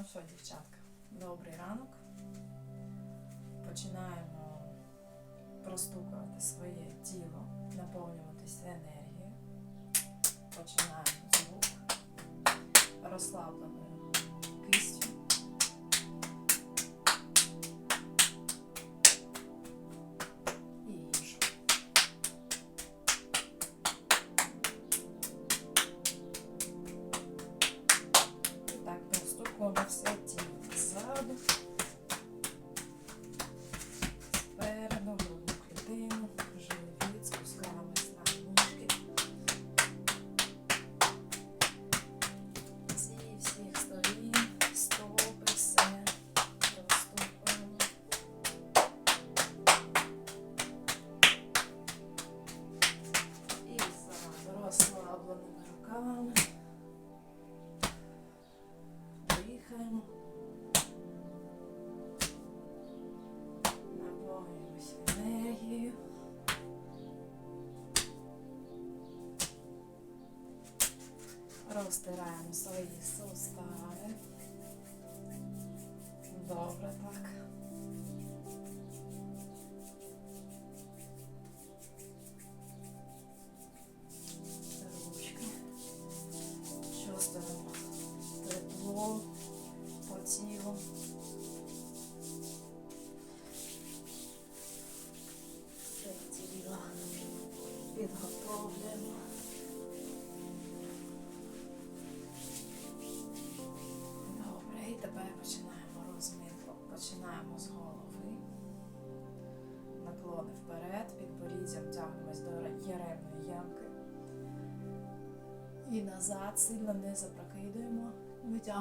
Ну що, дівчатка, добрий ранок. Починаємо простукувати своє тіло, наповнюватися енергією. Починаємо звук розслабленою Розтираємо слава Ісус, Добре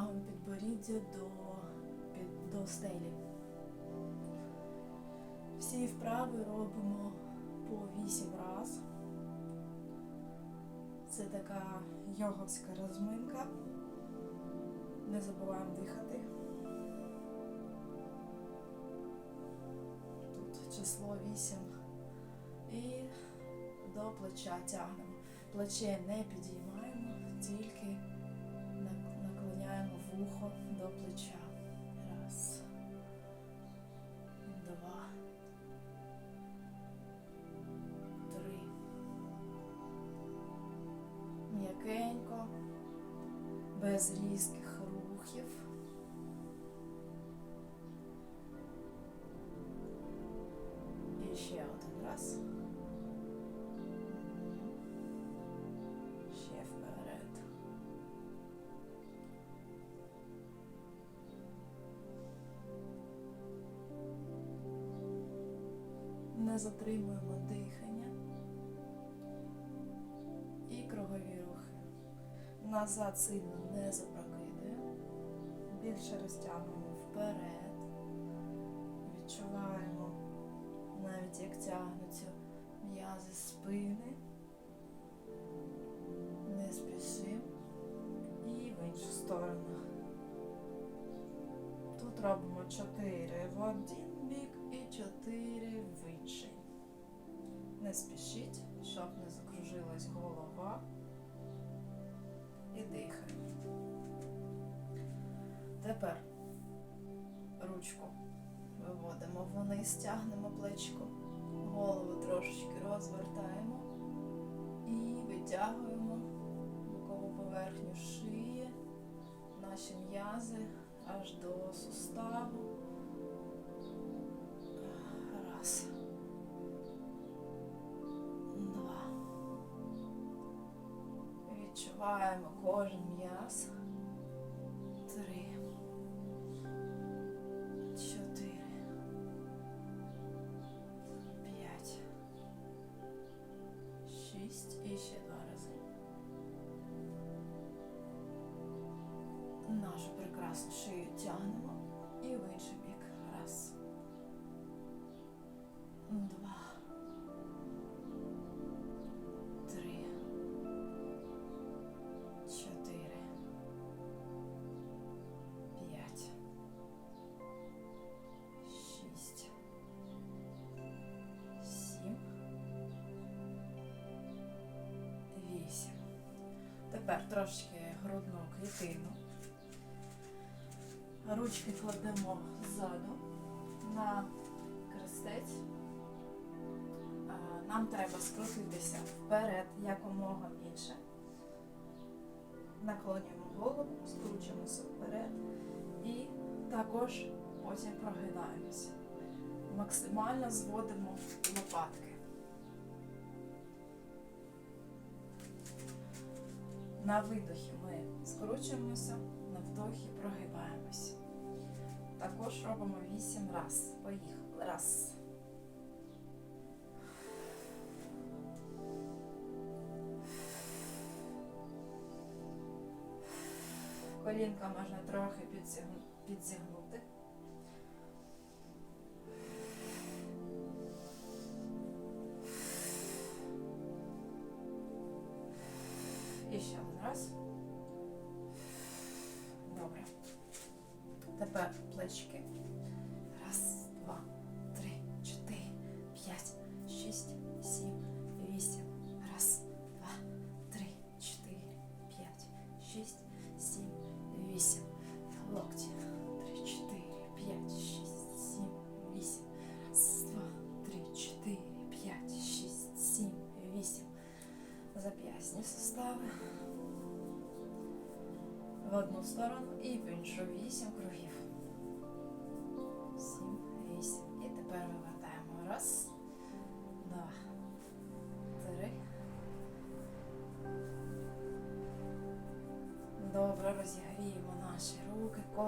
Витягуємо підборіддя до, до стелі. Всі вправи робимо по 8 раз. Це така йоговська розминка. Не забуваємо дихати. Тут число 8. І до плеча тягнемо. Плече не підіймаємо, тільки до плеча. Раз. Два. Три. М'якенько, без різких рухів. І ще один раз. Затримуємо дихання. І кругові рухи. Назад сильно не запрокидуємо. Більше розтягуємо вперед. Відчуваємо навіть як тягнуться м'язи спини. Не спішимо. І в іншу сторону. Тут робимо 4 в один бік і 4 в інший. Не спішіть, щоб не закружилась голова. І дихаємо. Тепер ручку виводимо вниз, тягнемо плечко, голову трошечки розвертаємо і витягуємо бокову поверхню шиї, наші м'язи аж до суставу. Відчуваємо кожен м'яз. Три. Чотири. П'ять. Шість. І ще два рази. Нашу прекрасну шию Тепер трошки грудну клітину. Ручки кладемо ззаду на крестець. Нам треба скрутитися вперед якомога більше. Наклонюємо голову, скручуємося вперед і також потім прогинаємося. Максимально зводимо лопатки. На видохі ми скручуємося, на вдохі прогибаємося. Також робимо 8 раз. Поїхали. Раз. Колінка можна трохи підзігнути. 6, 7, 8. Локти. три четыре пять шесть семь восемь Раз, два, три, четыре, пять, шесть, семь, восемь. Запястни суставы в одну сторону и пинжу 8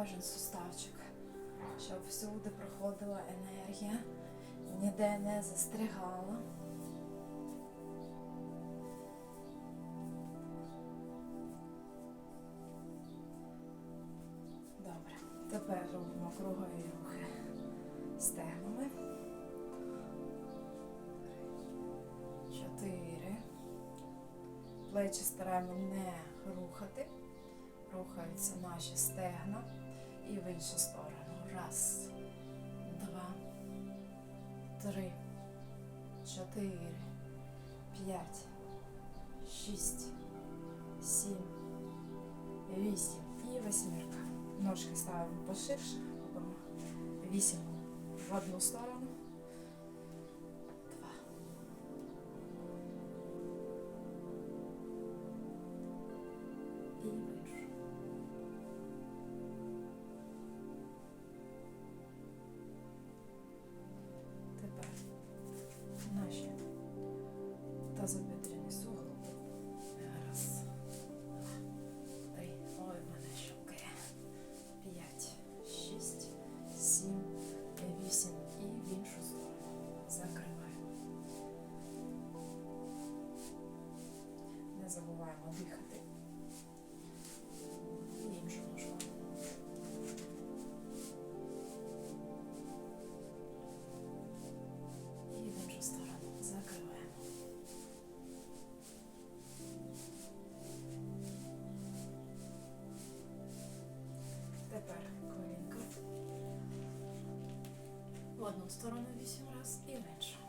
кожен суставчик, щоб всюди проходила енергія, ніде не застрягала. Добре. Тепер робимо кругові рухи стегнами. Чотири. Плечі стараємо не рухати. Рухаються наші стегна. І в іншу сторону. Раз, два, три, чотири, п'ять, шість, сім, вісім. І восьмірка. Ножки ставимо поширше, робимо вісім в одну сторону. Забуваємо дихати. Іншу ножку. І в іншу сторону. Закриваємо. Тепер колінка. В одну сторону вісім раз і в іншу.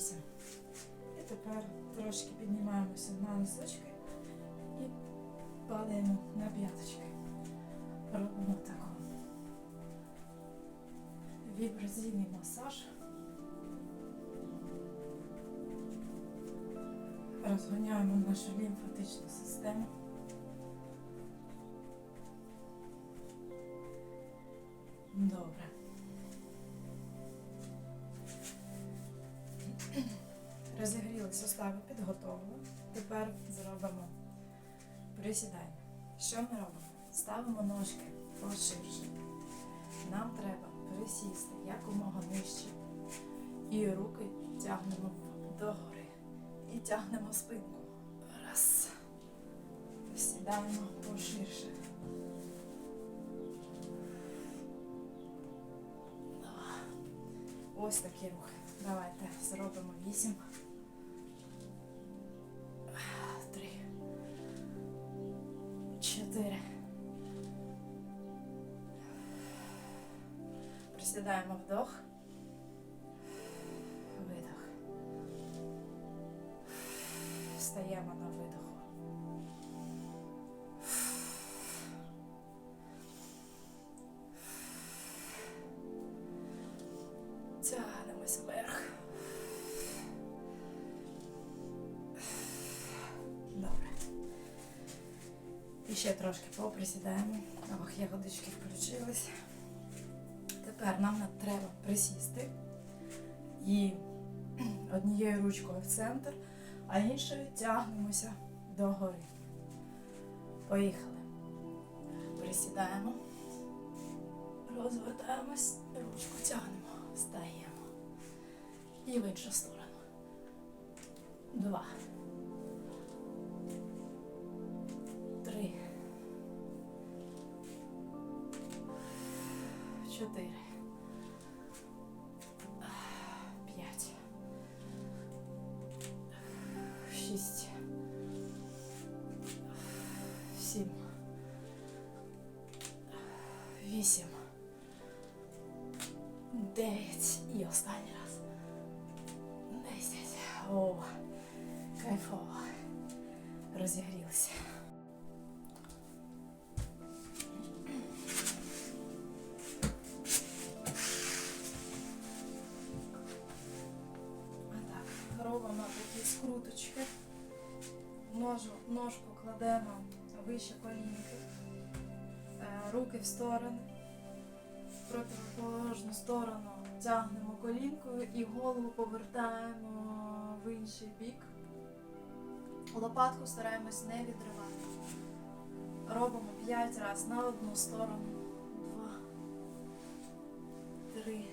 Вісім. І тепер трошки піднімаємося на носочки і падаємо на п'яточки. Робимо таку вібраційний масаж. Розганяємо нашу лімфатичну систему. Розігріли сустави, підготовили. Тепер зробимо присідання. Що ми робимо? Ставимо ножки поширше. Нам треба присісти якомога нижче. І руки тягнемо догори. І тягнемо спинку. Раз, розкидаємо поширше. Ось такі рухи. Давайте зробимо вісім. Присідаємо вдох. Видох. Встаємо на видоху. Тягнемось вверх. Добре. Ще трошки поприсідаємо. Ох, ягодички включились. Тепер нам треба присісти і однією ручкою в центр, а іншою тягнемося догори. Поїхали. Присідаємо, розвертаємось, ручку тягнемо, встаємо. І в іншу сторону. Два. Три. Чотири. Кайфово. Розігрілися. Так, робимо такі скруточки. Ножу, ножку кладемо вище колінки, Е, руки в сторони, в противоположну сторону тягнемо колінкою і голову повертаємо в інший бік. Лопатку стараємось не відривати. Робимо 5 разів на одну сторону. Два, три,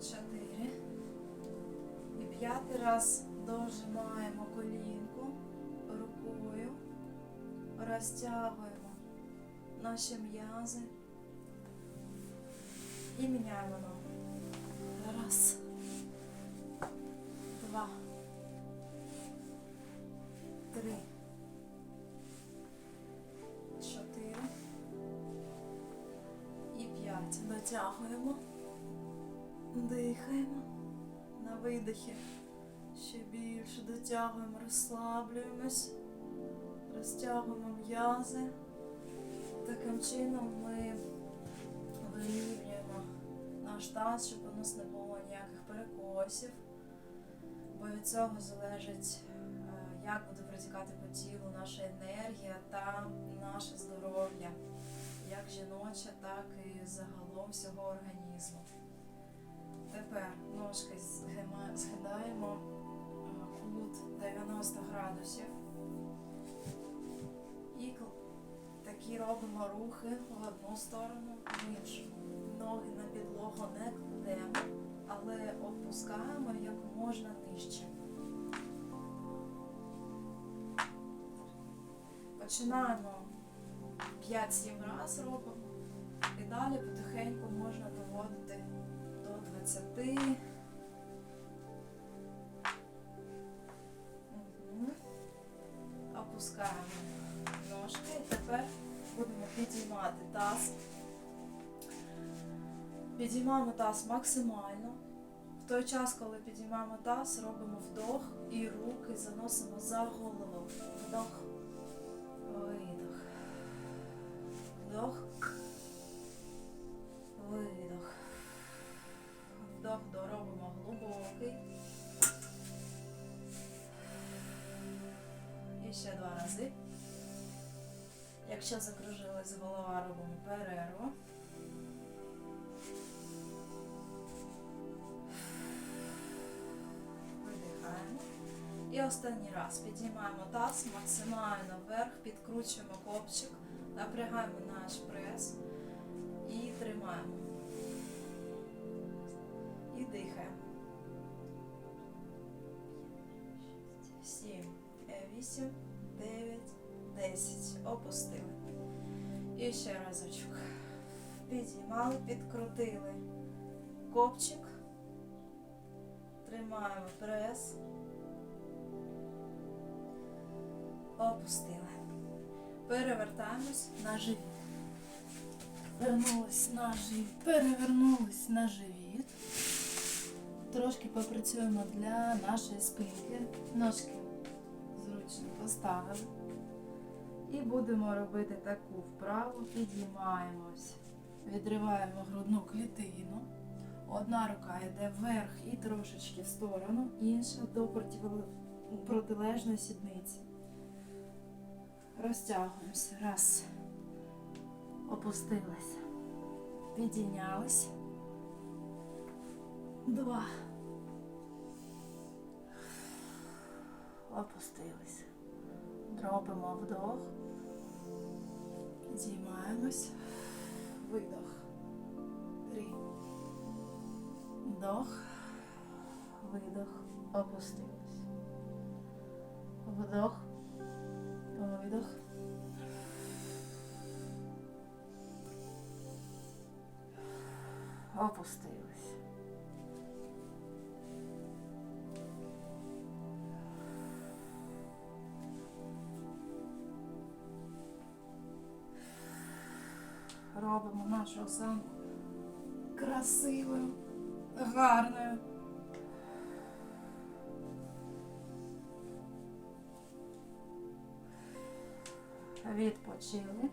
чотири. І п'ятий раз дожимаємо колінку рукою, розтягуємо наші м'язи і міняємо ногу. П'ять. Дихаємо на видихі. Ще більше дотягуємо, розслаблюємось, розтягуємо м'язи. Таким чином ми вирівнюємо наш таз, щоб у нас не було ніяких перекосів. Бо від цього залежить, е, як буде протікати по тілу наша енергія та наше здоров'я, як жіноче, так і загалом всього організму. Тепер ножки згинаємо е, кут 90 градусів. І такі робимо рухи в одну сторону, в іншу. Ноги на підлогу не кладемо, але опускаємо як можна нижче. Починаємо 5-7 разів робимо. Далі потихеньку можна доводити до 20. Мгм. Опускаємо ножки і тепер будемо підіймати таз. Підіймаємо таз максимально. В той час, коли підіймаємо таз, робимо вдох і руки заносимо за голову. Вдох, видох. Вдох. ще два рази. Якщо закружилась голова, робимо перерву. Видихаємо. І останній раз підіймаємо таз максимально вверх, підкручуємо копчик, напрягаємо наш прес і тримаємо. І дихаємо. 7, 8, Підіймали, підкрутили копчик. Тримаємо прес. Опустили. Перевертаємось на живіт. Вернулись на живіт. Перевернулись на живіт. Трошки попрацюємо для нашої спинки. Ножки зручно поставили. І будемо робити таку вправу. Підіймаємось. Відриваємо грудну клітину. Одна рука йде вверх і трошечки в сторону, інша до протилежної сідниці. Розтягуємося. Раз. Опустилися. Підійнялись. Два. Опустились. Робимо вдох. Підіймаємось. Видох. Три. Вдох. Видох. Опустились. Вдох. Видох. Опустились. Робимо нашу осанку красивою, гарною. Відпочили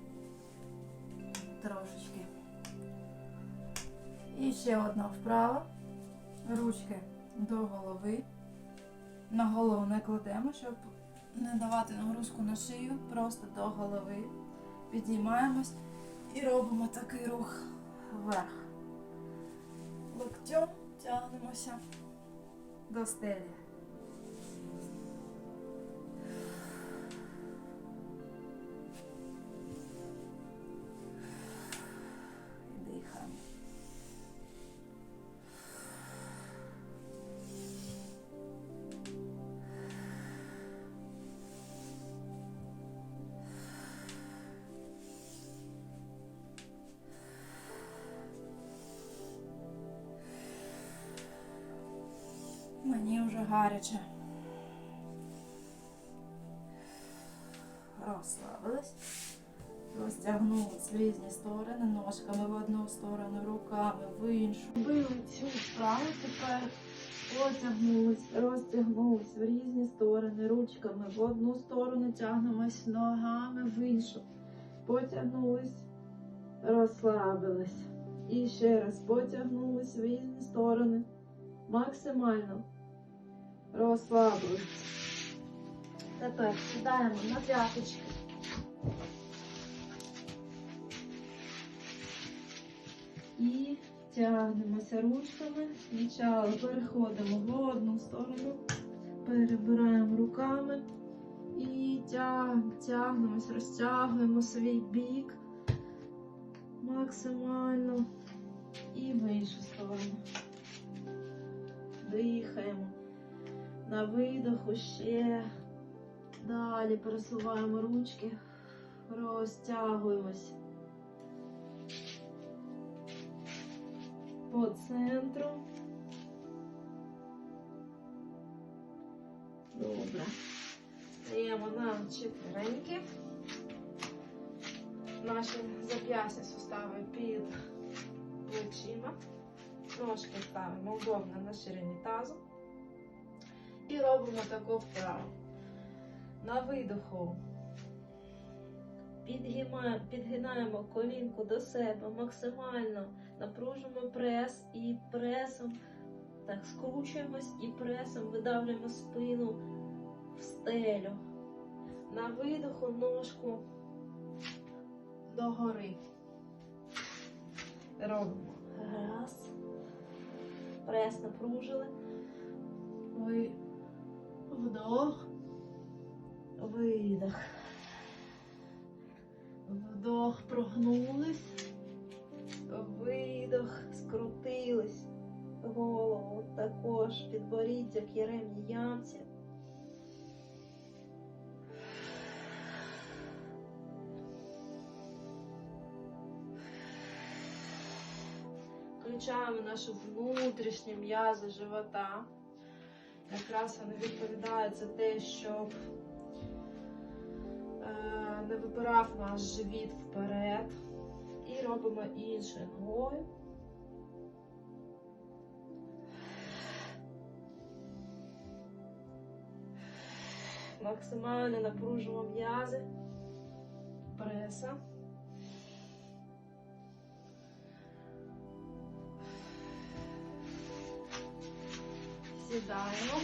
трошечки. І ще одна вправа. Ручки до голови. На голову не кладемо, щоб не давати нагрузку на шию, просто до голови. Підіймаємось і робимо такий рух вверх. Локтем тягнемося до стелі. Гаряче. Розслабились. Розтягнулись в різні сторони, ножками в одну сторону, руками в іншу. Били цю вправу, тепер потягнулись, розтягнулись в різні сторони, ручками в одну сторону тягнемось ногами в іншу. Потягнулись, розслабились. І ще раз потягнулись в різні сторони. Максимально розслабились. Тепер сідаємо на п'яточки. І тягнемося ручками. Спочатку переходимо в одну сторону, перебираємо руками і тяг, тягнемось, розтягуємо свій бік максимально і в іншу сторону. Дихаємо. На видоху ще далі пересуваємо ручки, розтягуємось по центру. Добре. Стаємо на четвереньки. Наші зап'ястя сустави під плечима. Ножки ставимо удобно на ширині тазу. І робимо таку вправу. На видоху підгинаємо, підгинаємо колінку до себе максимально, напружуємо прес і пресом так скручуємось і пресом видавлюємо спину в стелю. На видоху ножку догори. Робимо. Раз. Прес напружили. Ви Вдох, видох. Вдох, прогнулись, видох, скрутились. Голову також підборіддя ремні ямці. Включаємо наші внутрішні м'язи живота. Якраз вони відповідають за те, щоб е, не випирав наш живіт вперед. І робимо іншою ногою. Максимально напружуємо м'язи преса. Сідаємо.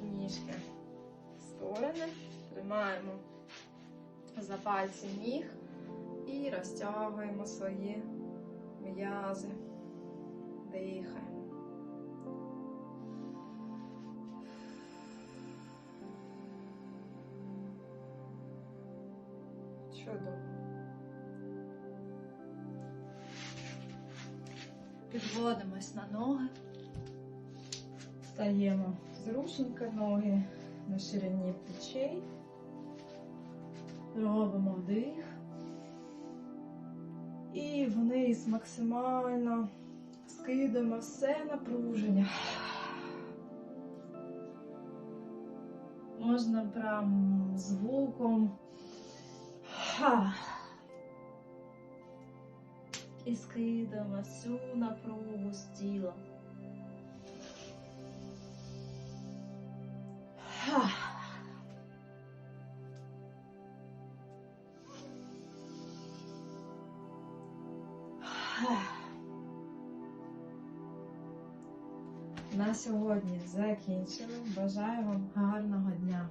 Ніжки в сторони. Тримаємо за пальці ніг і розтягуємо свої м'язи. Дихаємо. Чудово. Підводимось на ноги. Стаємо зручненько ноги на ширині плечей. Робимо вдих. І вниз максимально скидаємо все напруження. Можна прям звуком. І скидаємо всю напругу з тіла. сьогодні закінчили. Бажаю вам гарного дня!